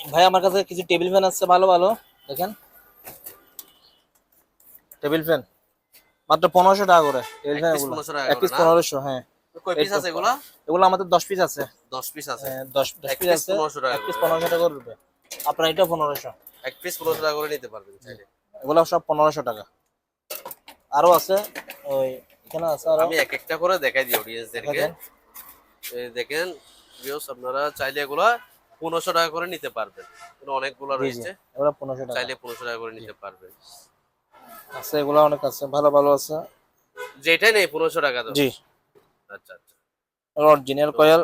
ভাই আমার কাছে কিছু টেবিল ফ্যান আছে ভালো ভালো। দেখেন। টেবিল ফ্যান মাত্র পনেরোশো টাকা করে। টেবিল ফ্যান 1500 এক পিস পনেরোশো হ্যাঁ। কয় পিস আছে এগুলা? এগুলো আমাদের দশ পিস আছে। দশ পিস আছে। হ্যাঁ, দশ দশ এক পিস আছে। 1500 টাকা এক পিস করে। পনেরোশো টাকা করে দেবে। আপনার এটা পনেরোশো। এক পিস পনেরোশো টাকা করে নিতে পারবেন চাইলে। এগুলো সব পনেরোশো টাকা। আরও আছে। ওই এখানে আছে আরও। আমি এক একটা করে দেখাই দিই অডিয়েন্সদেরকে দেখেন। এই দেখেন ভিউস আপনারা চাইলে এগুলা পনেরোশো টাকা করে নিতে পারবেন। অনেকগুলো রয়েছে। এগুলো পনেরোশো টাকা। চাইলে পনেরোশো টাকা করে নিতে পারবেন। আছে এগুলো অনেক আছে। ভালো ভালো আছে। যেটাই নেই পনেরোশো টাকা তো জি। আচ্ছা আচ্ছা। অরিজিনাল কয়েল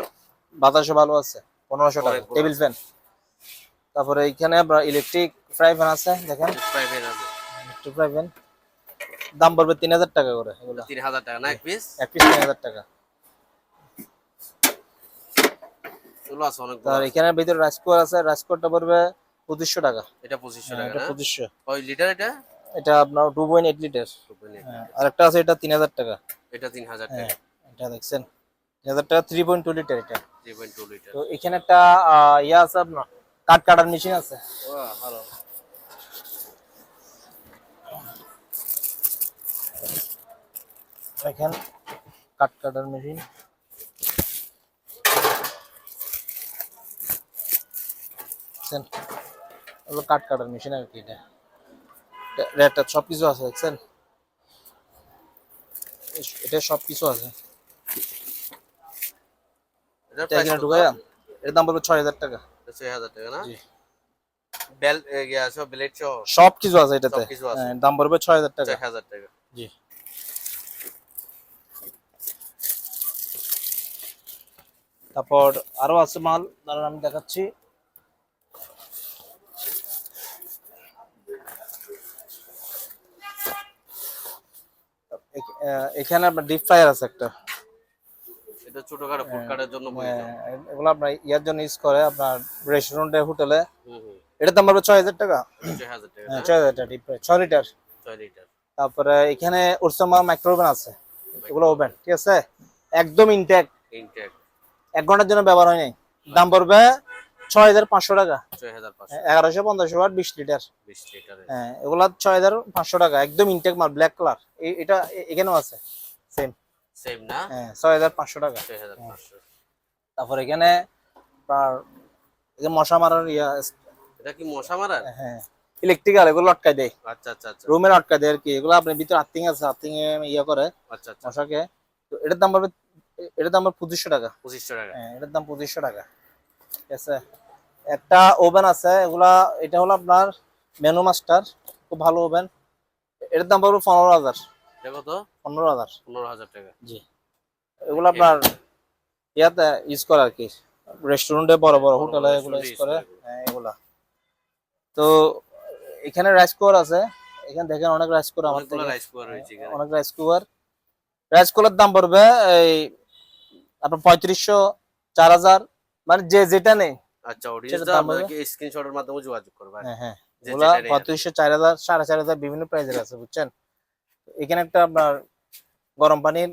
বাতাসও ভালো আছে পনেরোশো টাকা। টেবিল ফ্যান তারপরে এখানে আপনার ইলেকট্রিক ফ্রাই প্যান আছে দেখেন। প্রাইভেট আছে। ইলেকট্রিক ফ্রাই প্যান দাম পড়বে তিন হাজার টাকা করে তিন হাজার টাকা না এক পিস এক পিস তিন হাজার টাকা। এগুলো আছে অনেকগুলো তার এখানে ভিতরে রাইস আছে রাইস কুকারটা পড়বে পঁচিশশো টাকা। এটা পঁচিশশো হ্যাঁ, টাকা এটা না? পঁচিশশো। কয় লিটার এটা? এটা আপনার টু পয়েন্ট এইট লিটার। আর একটা আছে এটা তিন হাজার টাকা। এটা তিন হাজার হ্যাঁ টাকা। এটা দেখছেন। তিন হাজার টাকা থ্রি পয়েন্ট টু লিটার এটা। Three point two litre. তো এখানে একটা ইয়ে আছে আপনার কাঠ কাটার মেশিন আছে। ভালো। দেখেন কাঠ কাটার মেশিন। দেখছেন? ওগুলো কাঠ কাটার মেশিন আর কি এটা। রেটটা সব কিছু আছে দেখছেন? এটা সব কিছু আছে। এখানে ঢুকাইয়া এর দাম বলব ছয় হাজার টাকা। ছয় হাজার টাকা না? জি। বেল ইয়া সব ব্লেড সহ? সব কিছু আছে এটাতে। হ্যাঁ, দাম পড়বে ছয় হাজার টাকা। ছয় হাজার টাকা। জি। তারপর আরও আছে মাল। দাঁড়ান আমি দেখাচ্ছি। এখানে আপনার ডিপ ফ্রায়ার আছে একটা। এটা ছোটখাটো ফুড কাটার জন্য প্রয়োজন এগুলো আপনার ইয়ার জন্য ইউজ করে আপনার রেস্টুরেন্টে হোটেলে এটার দাম পড়বে ছয় হাজার টাকা? ছয় হাজার টাকা হ্যাঁ, ডিপ ফ্রায়ার ছয় লিটার ছয় লিটার তারপরে এখানে ওরসামা মাইক্রো ওভেন আছে। এগুলো ওভেন ঠিক আছে? একদম ইনটেক ইনটেক এক ঘণ্টার জন্য ব্যবহার হয় নাই। দাম পড়বে ছয় হাজার পাঁচশো টাকা। হাজার এগারোশো পঞ্চাশ ওয়াট বিশ লিটার। হ্যাঁ এগুলা ছয় হাজার পাঁচশো টাকা একদম ইনটেক মাল ব্ল্যাক কালার এটা এখানেও আছে সেম সেম না? হ্যাঁ ছয় হাজার পাঁচশো টাকা। তারপর এখানে মশা মারার ইয়া এটা কি মশা মারার? হ্যাঁ ইলেকট্রিক্যাল এগুলো দেয়। আচ্ছা আচ্ছা আচ্ছা। রুমের আটকায় দেয় আর কি এগুলো আপনার ভিতরে আর্থিং আছে আর্থিং এ ইয়ে করে আচ্ছা আচ্ছা। মশাকে। তো এটার দাম পড়বে এটার দাম পঁচিশশো টাকা। পঁচিশশো টাকা। হ্যাঁ এটার দাম পঁচিশশো টাকা। ঠিক আছে? একটা ওভেন আছে এগুলা এটা হলো আপনার মেনু মাস্টার খুব ভালো ওভেন। এটার দাম পড়বে পনেরো হাজার। দেখো তো পনেরো হাজার। পনেরো হাজার টাকা। জি। এগুলো আপনার ইয়াতে ইউজ করে আর কি। রেস্টুরেন্টে বড় বড় হোটেলে এগুলো ইউজ করে। হ্যাঁ এগুলা। তো এখানে রাইস কুকার আছে। এখানে দেখেন অনেক রাইস কুকার আমার অনেক রাইস কুকার রাইস কুকারের দাম পড়বে এই আপনার পঁয়ত্রিশশো চার হাজার মানে যে যেটা নেই। আচ্ছা অডিয়েন্স দাম স্ক্রিনশটের মাধ্যমে যোগাযোগ করবেন হ্যাঁ হ্যাঁ। কি। পঁয়ত্রিশশো চার হাজার সাড়ে চার হাজার বিভিন্ন প্রাইজের আছে বুঝছেন? এখানে একটা আপনার গরম পানির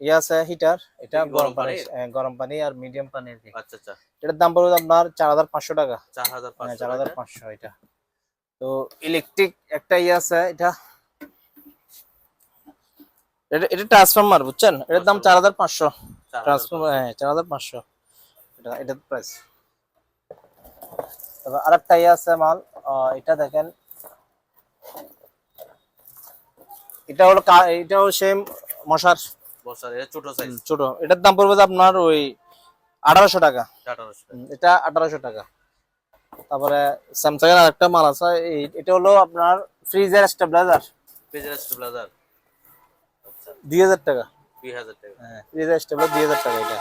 ইয়ে আছে হিটার এটা গরম পানি? হ্যাঁ, গরম পানি আর মিডিয়াম পানি আর কি। আচ্ছা আচ্ছা। এটার দাম পড়বে আপনার চার হাজার পাঁচশো টাকা। চার হাজার হ্যাঁ পাঁচশো চার হাজার। পাঁচশো এটা। তো ইলেকট্রিক একটা ইয়ে আছে এটা। এটা এটা ট্রান্সফরমার বুঝছেন? এটার দাম চার হাজার পাঁচশো। চার হাজার ট্রান্সফরমার হ্যাঁ চার হাজার পাঁচশো। এটা এটার প্রাইস তারপর আরেকটা ইয়ে আছে মাল এটা দেখেন। এটা হলো এটাও সেম মশার। বসার এটা ছোট সাইজ ছোট। এটার দাম পড়বে আপনার ওই আঠারোশো টাকা। এটা আঠারোশো টাকা। তারপরে স্যামসাং এর আরেকটা মাল আছে এটা হলো আপনার ফ্রিজের স্টেবিলাইজার। পেজের স্টেবিলাইজার। দুই হাজার টাকা। দুই হাজার টাকা। হ্যাঁ ফ্রিজের স্টেবিলাইজার দুই হাজার টাকা এটা।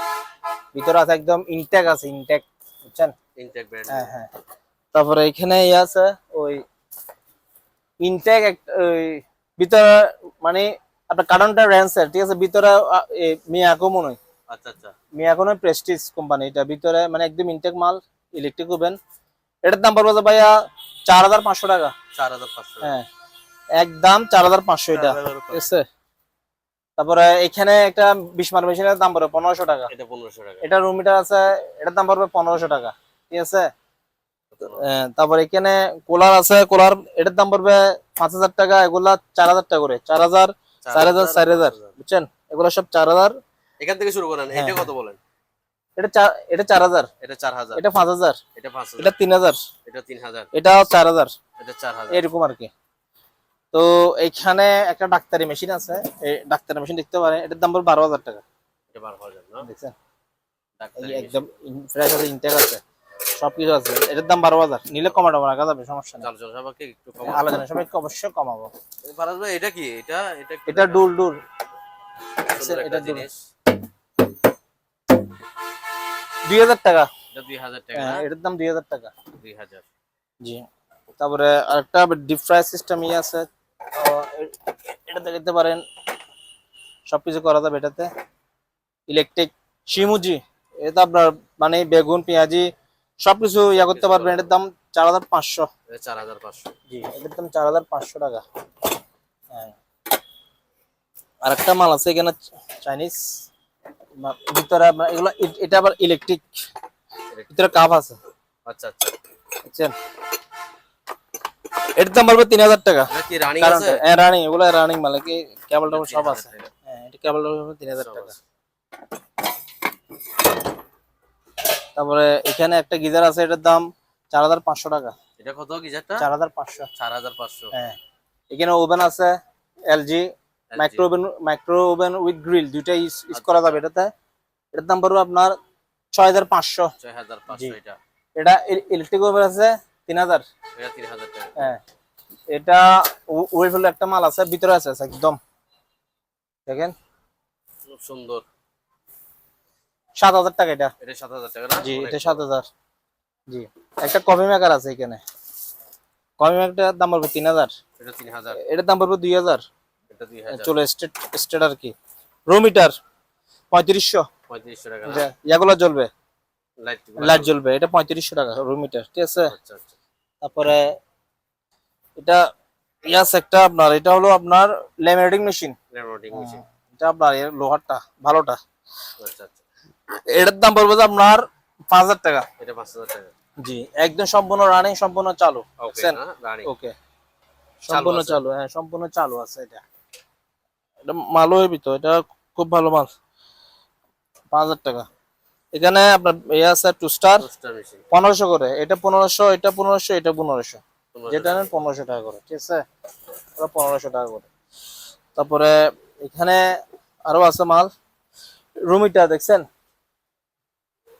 ভিতরে আছে একদম ইনটেক আছে ইনটেক বুঝছেন? ইনটেক ব্র্যান্ড হ্যাঁ হ্যাঁ। তারপরে এখানে ইয়ে আছে ওই ইনটেক ওই ভিতরে মানে আপনার কারণটা র্যান্সের ঠিক আছে? ভিতরে মিয়াকো মনে হয়। আচ্ছা আচ্ছা। মিয়াকো নয় প্রেস্টিজ কোম্পানি এটা ভিতরে মানে একদম ইনটেক মাল ইলেকট্রিক ওভেন এটার দাম পড়বে ভাইয়া চার হাজার পাঁচশো টাকা। চার হাজার পাঁচশো হ্যাঁ। একদম চার হাজার পাঁচশো এটা। ঠিক আছে? তারপরে এখানে একটা বিশমার মেশিনের দাম পড়বে পনেরোশো টাকা। এটা পনেরোশো টাকা। এটা রুম মিটার আছে এটার দাম পড়বে পনেরোশো টাকা ঠিক আছে? তারপর এখানে কুলার আছে কুলার এটার দাম পড়বে পাঁচ হাজার টাকা এগুলা চার হাজার টাকা করে চার হাজার চার হাজার চার হাজার বুঝছেন? এগুলো সব চার হাজার। এখান থেকে শুরু করেন এটা হ্যাঁ। কত বলেন? এটা চার এটা চার হাজার। এটা চার হাজার। এটা পাঁচ হাজার। এটা পাঁচ হাজার। এটা তিন হাজার। এটা তিন হাজার। এটাও চার হাজার। এটা চার হাজার। এরকম আর কি। তো এইখানে একটা ডাক্তারি মেশিন আছে। এই ডাক্তারি মেশিন দেখতে পারেন এটার দাম পড়বে বারো হাজার টাকা। দেখছেন? একদম ফ্রেশ আছে ইনটেক আছে সবকিছু আছে। এটার দাম বারো হাজার নিলে রাখা যাবে সমস্যা নেই। আলোচনা সবাইকে একটু আলোচনা সবাইকে অবশ্যই কমাবো। এটা কি? এটা এটা এটা ডুল ডুল এটা দুই হাজার টাকা। হ্যাঁ? এটার দাম দুই হাজার টাকা। দুই হাজার। জি। তারপরে আরেকটা ডিপ ফ্রাই সিস্টেম ইয়ে আছে তো এ- এটাতে দেখতে পারেন। সবকিছু করা যাবে এটাতে। ইলেকট্রিক শিমুজি এটা আপনার মানে বেগুন পেঁয়াজি সবকিছু ইয়া করতে পারবেন। এটার দাম চার হাজার পাঁচশো। চার হাজার পাঁচশো। জি এটার দাম চার হাজার পাঁচশো টাকা। হ্যাঁ। আরেকটা মাল আছে এখানে চাইনিজ। ভিতরে আপনার এগুলো এটা আবার ইলেকট্রিক। ভিতরে কাপ আছে। আচ্ছা আচ্ছা। বুঝছেন? এটার দাম পড়বে তিন হাজার টাকা। এটা রানিং আছে? হ্যাঁ রানিং এগুলো রানিং মানে কি কেবল টেবল সব আছে। হ্যাঁ এটা কেবল টেবল তিন হাজার টাকা। তারপরে এখানে একটা গিজার আছে এটার দাম চার হাজার পাঁচশো টাকা। এটা কত গিজারটা? চার হাজার পাঁচশো। চার হাজার পাঁচশো। হ্যাঁ। এখানে ওভেন আছে LG micro oven micro oven with grill দুইটাই ইউজ করা যাবে এটাতে। এটার দাম পড়বে আপনার ছয় হাজার পাঁচশো। ছয় হাজার পাঁচশো। এটা। এটা ইলেকট্রিক ওভেন আছে তিন হাজার? হ্যাঁ। এটা ওয়েফেল একটা মাল আছে ভিতরে আছে একদম। দেখেন। খুব সুন্দর। সাত হাজার টাকা এটা। এটা সাত হাজার টাকা না? জি এটা সাত হাজার। জি। একটা কফি মেকার আছে এখানে। কফি মেকারটার দাম পড়বে তিন হাজার। এটা তিন হাজার। এটার দাম পড়বে দুই হাজার। এটা দুই হাজার। চলো স্টেট স্টেট আর কি। রো মিটার পঁয়ত্রিশশো। পঁয়ত্রিশশো টাকা এটা জ্বলবে। লাইট লাইট জ্বলবে এটা পঁয়ত্রিশশো টাকা রো মিটার ঠিক আছে? আচ্ছা আচ্ছা। তারপরে এটা ইয়াস একটা আপনার এটা হলো আপনার ল্যামিনেটিং মেশিন। Laminating machine. এটা আপনার লোহারটা ভালোটা। আচ্ছা আচ্ছা। এটার দাম পড়বে যে আপনার পাঁচ হাজার টাকা। এটা পাঁচ হাজার টাকা। জি একদম সম্পূর্ণ রানিং সম্পূর্ণ চালু। ওকে রানিং ওকে সম্পূর্ণ চালু হ্যাঁ সম্পূর্ণ চালু আছে এটা। এটা মালও হেবি তো এটা খুব ভালো মাল। পাঁচ হাজার টাকা। এখানে আপনার ইয়ে আছে টু স্টার পনেরোশো করে। এটা পনেরোশো এটা পনেরোশো এটা পনেরোশো। যেটা নেন পনেরোশো টাকা করে ঠিক আছে? পনেরোশো টাকা করে। তারপরে এখানে আরও আছে মাল। রুমিটার দেখছেন?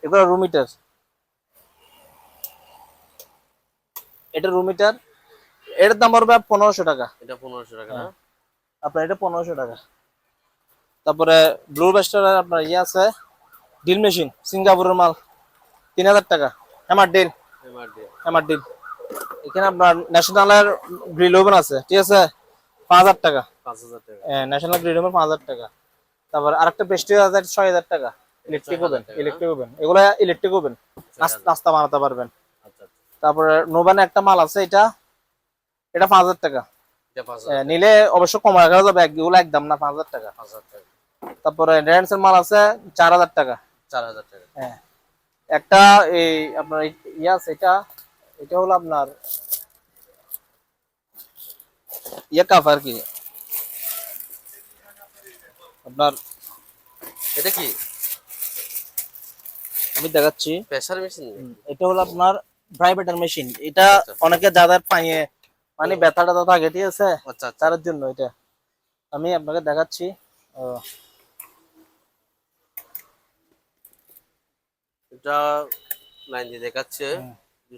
এগুলো রুমিটার। এটা রুমিটার। এটার দাম পড়বে পনেরোশো টাকা। এটা পনেরোশো টাকা হ্যাঁ। আপনার এটা পনেরোশো টাকা। তারপরে ব্লু বেস্টার আপনার ইয়ে আছে। ডিল মেশিন সিঙ্গাপুরের মাল তিন হাজার টাকা হ্যামার ডিল হ্যামার ডিল এখানে আপনার ন্যাশনালের গ্রিল ওভেন আছে ঠিক আছে? পাঁচ হাজার টাকা। পাঁচ হাজার টাকা। ন্যাশনাল গ্রিল ওভেন পাঁচ হাজার টাকা। তারপর আরেকটা পেস্ট্রি আছে ছয় হাজার টাকা। ইলেকট্রিক ওভেন ইলেকট্রিক ওভেন এগুলো ইলেকট্রিক ওভেন নাস্তা বানাতে পারবেন। আচ্ছা আচ্ছা। তারপরে নোবানে একটা মাল আছে এটা এটা পাঁচ হাজার টাকা। নিলে অবশ্য কম রাখা যাবে এগুলো একদম না পাঁচ হাজার টাকা। পাঁচ হাজার টাকা। তারপরে রেন্টসের মাল আছে চার হাজার টাকা। চার হাজার টাকা। হ্যাঁ। একটা এই আপনার ইয়াস এটা এটা হলো আপনার ইয়ে কাপ আর কি? আপনার এটা কি? আমি দেখাচ্ছি। প্রেসার মেশিন এটা হলো আপনার প্রাইভেটার মেশিন এটা আচ্ছা। অনেকে যাদের পায়ে মানে ব্যথা ট্যাথা থাকে ঠিক আছে? আচ্ছা আচ্ছা। তার জন্য এটা। আমি আপনাকে দেখাচ্ছি। এটা লাইন দিয়ে দেখাচ্ছে।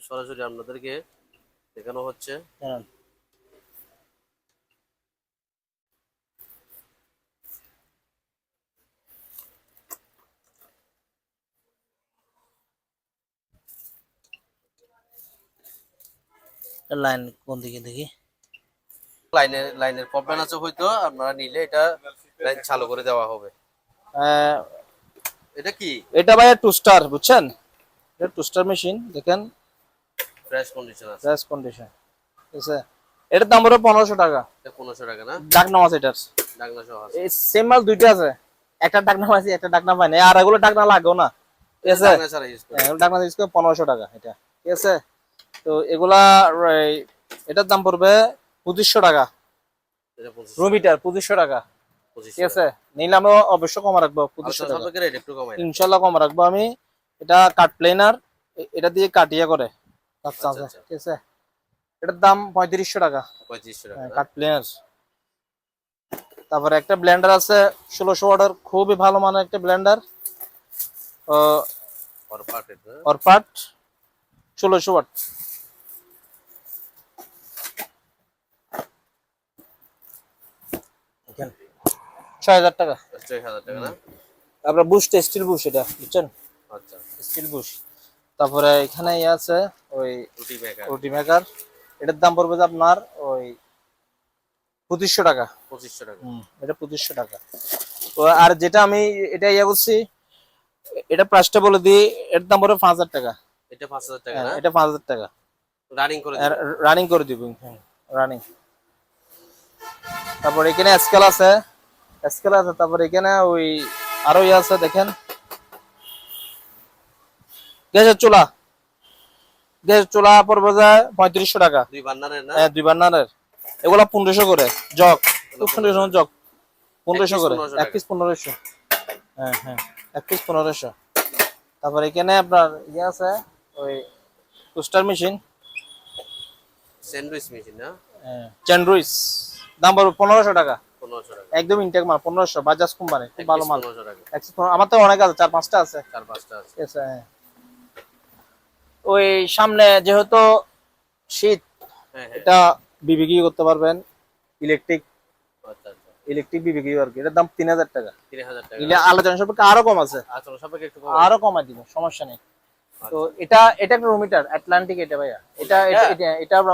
সরাসরি আপনাদেরকে দেখানো হচ্ছে। লাইন কোন দিকে দেখি? লাইনের লাইনের প্রবলেম আছে হয়তো আপনারা নিলে এটা লাইন চালু করে দেওয়া হবে। এটা কি? এটা ভাই টু স্টার বুঝছেন? এটা টু স্টার মেশিন দেখেন। ফ্রেশ কন্ডিশন আছে। ফ্রেশ কন্ডিশন ঠিক আছে? এটার দাম হলো পনেরোশো টাকা। এটা পনেরোশো টাকা না? ডাকনাম আছে এটার। ডাকনা সহ আছে। এই সেম মাল দুইটা আছে। একটা ডাকনাম আছে একটা ডাকনা পাই না। আর এগুলো ডাকনা লাগেও না। ঠিক আছে? ডাকনা ইউজ করে। হ্যাঁ, করে পনেরোশো টাকা এটা। ঠিক আছে? তো এগুলা এটার দাম পড়বে পঁচিশশো টাকা। এটা পঁচিশ রুমিটার পঁচিশশো টাকা। পঁচিশ ঠিক আছে? নিলে আমি অবশ্য কম রাখব ইনশাল্লাহ কম রাখব আমি। এটা কাট প্লেনার এটা দিয়ে কাটিয়া করে। আচ্ছা আচ্ছা। ঠিক আছে? এটার দাম পঁয়ত্রিশশো টাকা। পঁয়ত্রিশশো টাকা। হ্যাঁ, কাট প্লেনার তারপরে একটা ব্লেন্ডার আছে ষোলোশো ওয়াটের খুবই ভালো মানের একটা ব্লেন্ডার ষোলোশো ওয়াট ছয় হাজার টাকা। ছয় হাজার টাকা না? বুস্ট স্টিল বুশ এটা বুঝছেন? আচ্ছা। Steel bush. তারপরে এখানে ইয়ে আছে ওই রুটি মেকার রুটি মেকার এটার দাম পড়বে আপনার ওই পঁচিশশো টাকা। পঁচিশশো টাকা। এটা পঁচিশশো টাকা। তো আর যেটা আমি এটা ইয়ে করছি এটা প্রাইসটা বলে দিই এর দাম পড়বে পাঁচ হাজার টাকা। এটা পাঁচ হাজার টাকা হ্যাঁ, এটা পাঁচ হাজার টাকা। রানিং করে রানিং করে দিব রানিং তারপর এখানে স্কেল আছে স্কেল আছে তারপর এখানে ওই আরও ইয়ে আছে দেখেন। গ্যাসের চুলা। গ্যাসের চুলা পড়বে যায় পঁয়ত্রিশশো টাকা। দুই বান্নারের না? হ্যাঁ দুই বার্নারের এগুলা পনেরোশো করে জগ। খুব সুন্দর জগ। পনেরোশো করে 1500 এক পিস পনেরোশো। হ্যাঁ হ্যাঁ এক পিস পনেরোশো। তারপর এখানে আপনার ইয়ে আছে ওই টোস্টার মেশিন স্যান্ডউইচ মেশিন না? চ্যান্ড্রুইস দাম পড়বে পনেরোশো টাকা। একদম ইনটেক মাল পনেরোশো বাজাজ কোম্পানি খুব ভালো মাল। পনেরোশো টাকা। এক piece পনেরো- আমার তো অনেক আছে চার পাঁচটা আছে। চার পাঁচটা আছে। ঠিক আছে হ্যাঁ। ওই সামনে যেহেতু শীত হ্যাঁ হ্যাঁ। এটা বিবিকি করতে পারবেন। ইলেকট্রিক আচ্ছা আচ্ছা। ইলেকট্রিক বিবিকি আর কি। এটার দাম তিন হাজার টাকা। তিন হাজার টাকা। আলোচনা সম্পর্কে আরও কম আছে। আচ্ছা একটু কম আরও কমাই দিব সমস্যা নেই। তো এটা এটা একটা রুমিটার আটলান্টিক এটা ভাইয়া। এটা এটা- এটা? এটা আমরা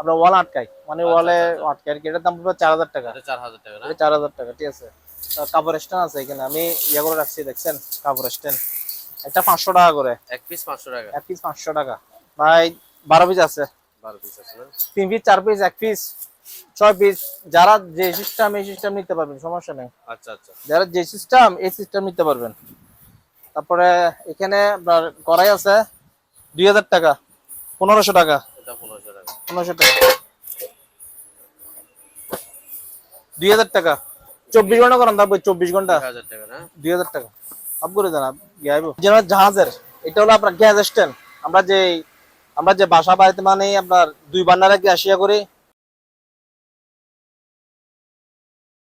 আমরা ওয়াল আটকাই। মানে ওয়ালে আটকাই। আর কি এটার দাম পড়বে চার হাজার টাকা। চার হাজার টাকা চার হাজার টাকা ঠিক আছে। কাপড় স্ট্যান্ড আছে এখানে। আমি ইয়ে করে রাখছি দেখছেন? কাপড় স্ট্যান্ড একটা পাঁচশো টাকা করে। এক পিস পাঁচশো টাকা। এক পিস পাঁচশো টাকা। ভাই বারো পিস আছে। বারো পিস আছে তিন পিস চার পিস এক পিস ছয় পিস যারা যে সিস্টেম এই সিস্টেম নিতে পারবেন সমস্যা নেই। আচ্ছা আচ্ছা। যারা যে সিস্টেম এই সিস্টেম নিতে পারবেন। তারপরে এখানে আপনার কড়াই আছে। দুই হাজার টাকা পনেরোশো টাকা। পনেরোশো টাকা। দুই হাজার টাকা। চব্বিশ ঘণ্টা করেন তারপর চব্বিশ ঘণ্টা। দুই হাজার টাকা। আপ করে দেন জাহাজের এটা হলো আপনার গ্যাস স্ট্যান্ড। আমরা যে আমরা যে বাসা বাড়িতে মানে আপনার দুই বান্নার আগে আসিয়া করি